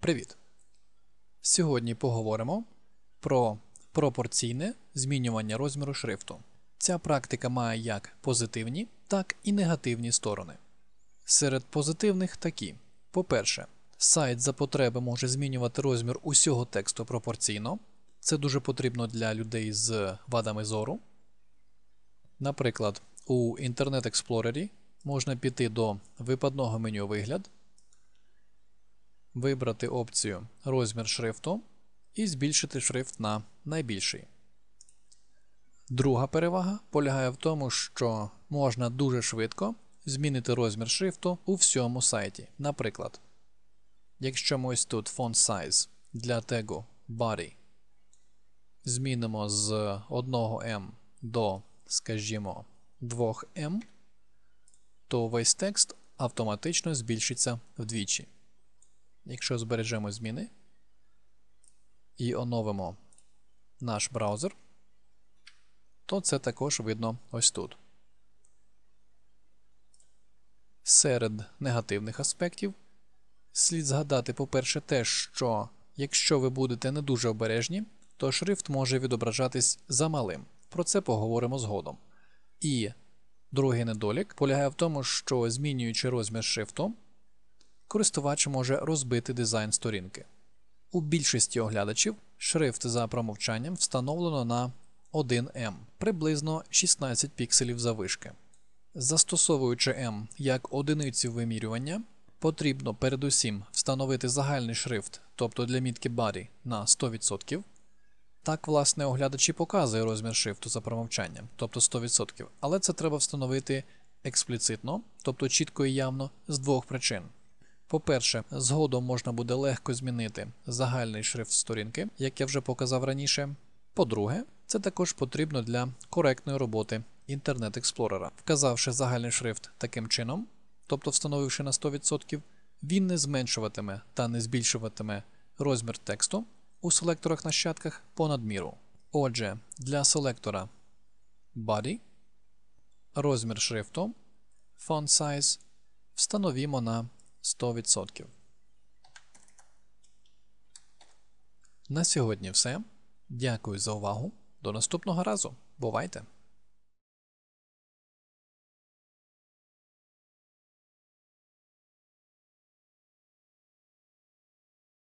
Привіт! Сьогодні поговоримо про пропорційне змінювання розміру шрифту. Ця практика має як позитивні, так і негативні сторони. Серед позитивних такі: по-перше, сайт за потреби може змінювати розмір усього тексту пропорційно. Це дуже потрібно для людей з вадами зору. Наприклад, у Internet Explorer можна піти до випадного меню Вигляд, вибрати опцію Розмір шрифту і збільшити шрифт на найбільший. Друга перевага полягає в тому, що можна дуже швидко змінити розмір шрифту у всьому сайті. Наприклад, якщо ми ось тут font size для тегу body змінимо з 1M до, скажімо, 2M, то весь текст автоматично збільшиться вдвічі. Якщо збережемо зміни і оновимо наш браузер, то це також видно ось тут. Серед негативних аспектів слід згадати, по-перше, те, що якщо ви будете не дуже обережні, то шрифт може відображатись замалим. Про це поговоримо згодом. І другий недолік полягає в тому, що змінюючи розмір шрифту, користувач може розбити дизайн сторінки. У більшості оглядачів шрифт за промовчанням встановлено на 1М приблизно 16 пікселів завишки. Застосовуючи M як одиницю вимірювання, потрібно передусім встановити загальний шрифт, тобто для мітки body на 100%. Так, власне, оглядач і показує розмір шрифту за промовчанням, тобто 100%, але це треба встановити експліцитно, тобто чітко і явно, з двох причин. По-перше, згодом можна буде легко змінити загальний шрифт сторінки, як я вже показав раніше. По-друге, це також потрібно для коректної роботи Internet Explorer. Вказавши загальний шрифт таким чином, тобто встановивши на 100%, він не зменшуватиме та не збільшуватиме розмір тексту у селекторах нащадках понад міру. Отже, для селектора Body розмір шрифту Font Size встановімо на 100%. На сьогодні все. Дякую за увагу. До наступного разу. Бувайте!